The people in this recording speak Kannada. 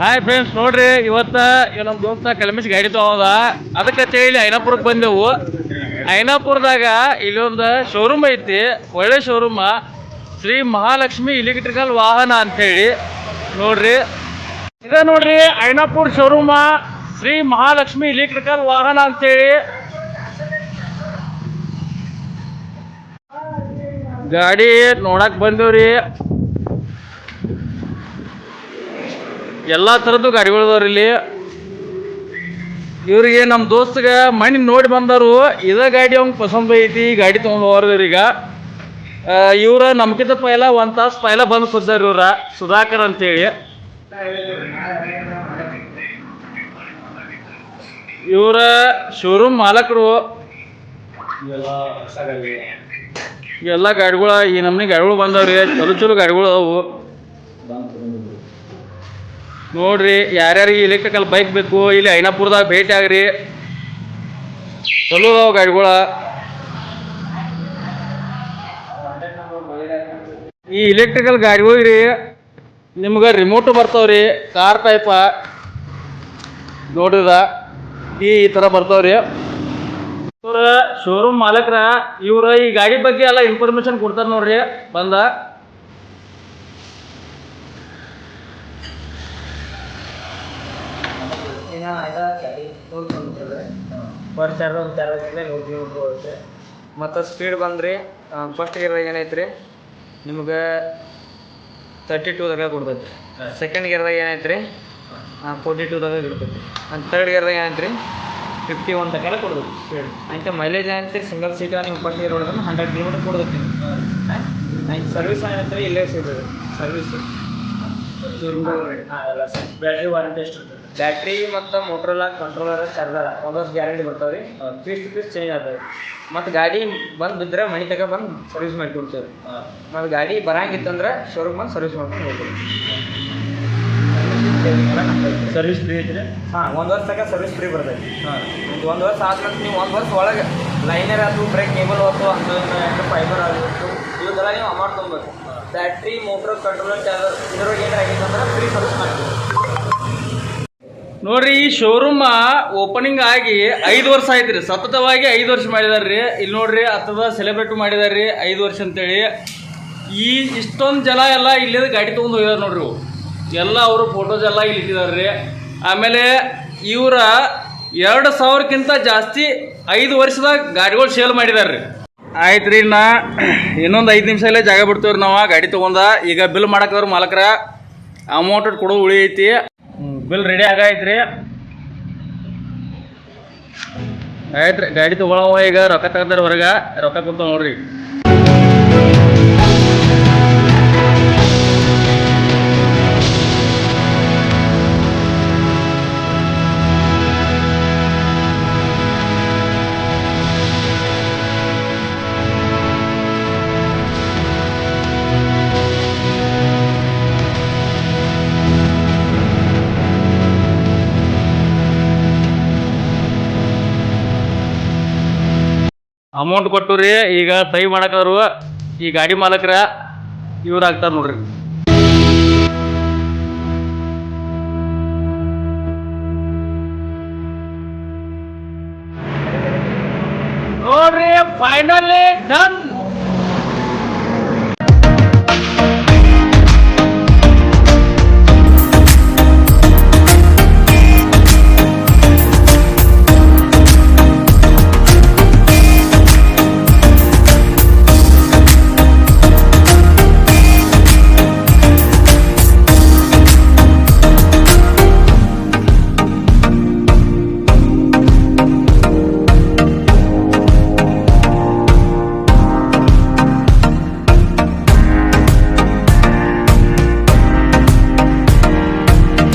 ಹಾಯ್ ಫ್ರೆಂಡ್ಸ್ ನೋಡ್ರಿ, ಇವತ್ತ ನಮ್ ದೋಸ್ತ ಕಲಮಿಸ್ ಗಾಡಿ ತಗೋದ ಅದಕ್ಕೆ ಹೇಳಿ ಐನಾಪುರಕ್ಕೆ ಬಂದೆವು. ಐನಾಪುರದಾಗ ಇಲ್ಲೊಂದು ಶೋರೂಮ್ ಐತಿ, ಒಳ್ಳೆ ಶೋರೂಮ ಶ್ರೀ ಮಹಾಲಕ್ಷ್ಮಿ ಇಲೆಕ್ಟ್ರಿಕಲ್ ವಾಹನ ಅಂತೇಳಿ ನೋಡ್ರಿ. ಇದ ನೋಡ್ರಿ, ಐನಾಪುರ್ ಶೋರೂಮ ಶ್ರೀ ಮಹಾಲಕ್ಷ್ಮಿ ಇಲೆಕ್ಟ್ರಿಕಲ್ ವಾಹನ ಅಂತೇಳಿ ಗಾಡಿ ನೋಡಕ್ ಬಂದೇವ್ರಿ. ಎಲ್ಲಾ ಥರದ್ದು ಗಾಡಿಗಳು ಅದಾವ್ರಿ ಇಲ್ಲಿ. ಇವ್ರಿಗೆ ನಮ್ಮ ದೋಸ್ತಗ ಮಣ್ಣಿ ನೋಡಿ ಬಂದರು ಇದೇ ಗಾಡಿ ಅವ್ನ್ ಪಸಂದ್ ಐತಿ ಗಾಡಿ ತೊಗೊಂಡ್ ಈಗ ಇವ್ರ ನಮ್ಕಿಂತ ಪೈಲ ಒಂದು ತಾಸು ಪೈಲ ಬಂದು ಕೂತಾರ ಇವ್ರ, ಸುಧಾಕರ್ ಅಂತೇಳಿ. ಇವರ ಶೋರೂಮ್ ಮಾಲಕರು. ಎಲ್ಲ ಗಾಡಿಗಳ, ಈ ನಮ್ನಿ ಗಾಡಿಗಳು ಬಂದವ್ರಿ, ಚಲೋ ಚಲೋ ಗಾಡಿಗಳು ಅದಾವು. ನೋಡ್ರಿ, ಯಾರ್ಯಾರಿಗೆ ಎಲೆಕ್ಟ್ರಿಕಲ್ ಬೈಕ್ ಬೇಕು, ಇಲ್ಲಿ ಐನಾಪುರದಾಗ ಭೇಟಿ ಆಗ್ರಿ. ಚಲೋ ಅದಾವ ಗಾಡಿಗಳ. ಈ ಇಲೆಕ್ಟ್ರಿಕಲ್ ಗಾಡಿಗಳು ರೀ ನಿಮ್ಗೆ ರಿಮೋಟು ಬರ್ತಾವ್ರಿ ಕಾರ್ ಟೈಪ ನೋಡಿದ ಈ ಈ ಥರ ಬರ್ತಾವ್ರಿ. ಇವ್ರ ಶೋರೂಮ್ ಮಾಲಕ್ರ ಇವ್ರ ಈ ಗಾಡಿ ಬಗ್ಗೆ ಎಲ್ಲ ಇನ್ಫಾರ್ಮೇಶನ್ ಕೊಡ್ತಾರೆ ನೋಡ್ರಿ, ಬಂದ ಏನೋ ಆಯ್ತಾ ಗಾಡಿ ನೋಡ್ಕೊಂಡ್ರೆ ವರ್ಷ ಒಂದು ನೂರು ಕಿಲೋಮೀಟ್ರ್ ಹೋಗುತ್ತೆ ಮತ್ತು ಸ್ಪೀಡ್ ಬಂದ್ರಿ. ಫಸ್ಟ್ ಗೇರ್ ಏನೈತ್ರಿ? ನಿಮ್ಗೆ ತರ್ಟಿ ಟೂದಾಗ ಕೊಡ್ತೈತಿ ಸೆಕೆಂಡ್ ಗೇರ್ದಾಗ ಏನೈತ್ರಿ? ಫೋರ್ಟಿ ಟೂದಾಗ ಇರ್ತೈತಿ ಅಂತ ತರ್ಡ್ ಗೇರ್ದಾಗ ಏನೈತ್ರಿ? ಫಿಫ್ಟಿ ಒನ್ ತನಕ ಕೊಡ್ಬೇಕು ಸ್ಪೀಡ್ ಆಯ್ತು ಮೈಲೇಜ್ ಏನೈತ್ರಿ? ಸಿಂಗಲ್ ಸೀಟ್ ನೀವು ಫಸ್ಟ್ ಗೇರ್ ಹೊಡೆದ್ರೆ ಹಂಡ್ರೆಡ್ ಕಿಲೋಮೀಟರ್ ಕೊಡ್ತೈತಿ ಆಯ್ತು ಸರ್ವಿಸ್ ಏನೈತ್ರಿ? ಇಲ್ಲೇ ಸಿಗ್ತದೆ. ಸರ್ವಿಸ್ ಬ್ಯಾಟ್ರಿ ವಾರಂಟಿ ಎಷ್ಟು ಬ್ಯಾಟ್ರಿ ಮತ್ತು ಮೋಟ್ರೋಲ ಕಂಟ್ರೋಲರ್ ಚಾರ್ಜರ್ ಒಂದೊಂದು ಗ್ಯಾರಂಟಿ ಬರ್ತಾವೆ ರೀ ಪೀಸ್ ಟು ಪೀಸ್ ಚೇಂಜ್ ಆಗ್ತವೆ ಮತ್ತು ಗಾಡಿ ಬಂದು ಬಿದ್ದರೆ ಮನೆ ತಗ ಬಂದು ಸರ್ವಿಸ್ ಮಾಡಿ ರೀ ಮತ್ತು ಗಾಡಿ ಬರಂಗಿತ್ತಂದ್ರೆ ಶೋರೂಮ್ ಬಂದು ಸರ್ವಿಸ್ ಮಾಡ್ಕೊಂಡು ಹೋಗ್ತೀವಿ ಸರ್ವಿಸ್ ಫ್ರೀ ಐತ್ರಿ? ಹಾಂ ಒಂದು ವರ್ಷ ತನಕ ಸರ್ವಿಸ್ ಫ್ರೀ ಬರ್ತೈತಿ ಹಾಂ. ಒಂದು ಒಂದು ವರ್ಷ ಆದ್ಮೇಲೆ ನೀವು ಒಂದು ವರ್ಷ ಒಳಗೆ ಲೈನರ್ ಆಯ್ತು ಬ್ರೇಕ್ ಕೇಬಲ್ ಹೋಯ್ತು ಅಂತ ಫೈಬರ್ ಆಗಿತ್ತು ಇವೆಲ್ಲ ನೀವು ಅಮೌಂಟ್ ತೊಗೊಬೇಕು ಬ್ಯಾಟ್ರಿ ಮೋಟ್ರ್ ಕಂಟ್ರೋಲರ್ ಚಾರ್ಜರ್ ಇದ್ರೊಳಗೆ ಏನಾಗಿತ್ತಂದ್ರೆ ಅಂದ್ರೆ ಫ್ರೀ ಸರ್ವಿಸ್ ಮಾಡ್ತೀವಿ ನೋಡ್ರಿ, ಈ ಶೋರೂಮ್ ಓಪನಿಂಗ್ ಆಗಿ ಐದು ವರ್ಷ ಆಯ್ತ್ರಿ. ಸತತವಾಗಿ ಐದು ವರ್ಷ ಮಾಡಿದಾರ್ರಿ. ಇಲ್ಲಿ ನೋಡ್ರಿ, ಹತ್ತದ ಸೆಲೆಬ್ರೇಟ್ ಮಾಡಿದಾರ್ರಿ ಐದು ವರ್ಷ ಅಂತೇಳಿ. ಈ ಇಷ್ಟೊಂದು ಜನ ಎಲ್ಲ ಇಲ್ಲಿ ಗಾಡಿ ತೊಗೊಂಡು ಹೋಗಿದಾರೆ ನೋಡ್ರಿ. ಎಲ್ಲ ಅವರು ಫೋಟೋಸ್ ಎಲ್ಲ ಇಲ್ಲಿ ಇಟ್ಟಿದಾರ್ರಿ. ಆಮೇಲೆ ಇವರ ಎರಡು ಸಾವಿರಕ್ಕಿಂತ ಜಾಸ್ತಿ ಐದು ವರ್ಷದಾಗ ಗಾಡಿಗಳು ಸೇಲ್ ಮಾಡಿದಾರ್ರಿ. ಆಯ್ತು ರೀ ನಾ ಇನ್ನೊಂದು ಐದು ನಿಮಿಷ ಇಲ್ಲೇ ಜಾಗ ಬಿಡ್ತೀವ್ರಿ ನಾವು. ಗಾಡಿ ತೊಗೊಂಡ ಈಗ ಬಿಲ್ ಮಾಡಕ್ಕವ್ರ ಮಾಲಕರ ಅಮೌಂಟ್ ಕೊಡೋ ಉಳಿ ಐತಿ. ಬಿಲ್ ರೆಡಿ ಆಗೈತ್ರಿ. ಆಯ್ತು ರೀ ಗಾಡಿ ತೊಗೊಳವ ಈಗ ರೊಕ್ಕ ತಗದಾರ ಹೊರಗೆ. ರೊಕ್ಕ ಕೊಡ್ತಾವ ನೋಡ್ರಿ. ಅಮೌಂಟ್ ಕೊಟ್ಟು ರೀ ಈಗ ಸಹಿ ಮಾಡಕ್ಕವ್ರು ಈ ಗಾಡಿ ಮಾಲಕರ ಇವ್ರು ಆಗ್ತಾರ ನೋಡ್ರಿ. ನೋಡ್ರಿ ಫೈನಲಿ ಡನ್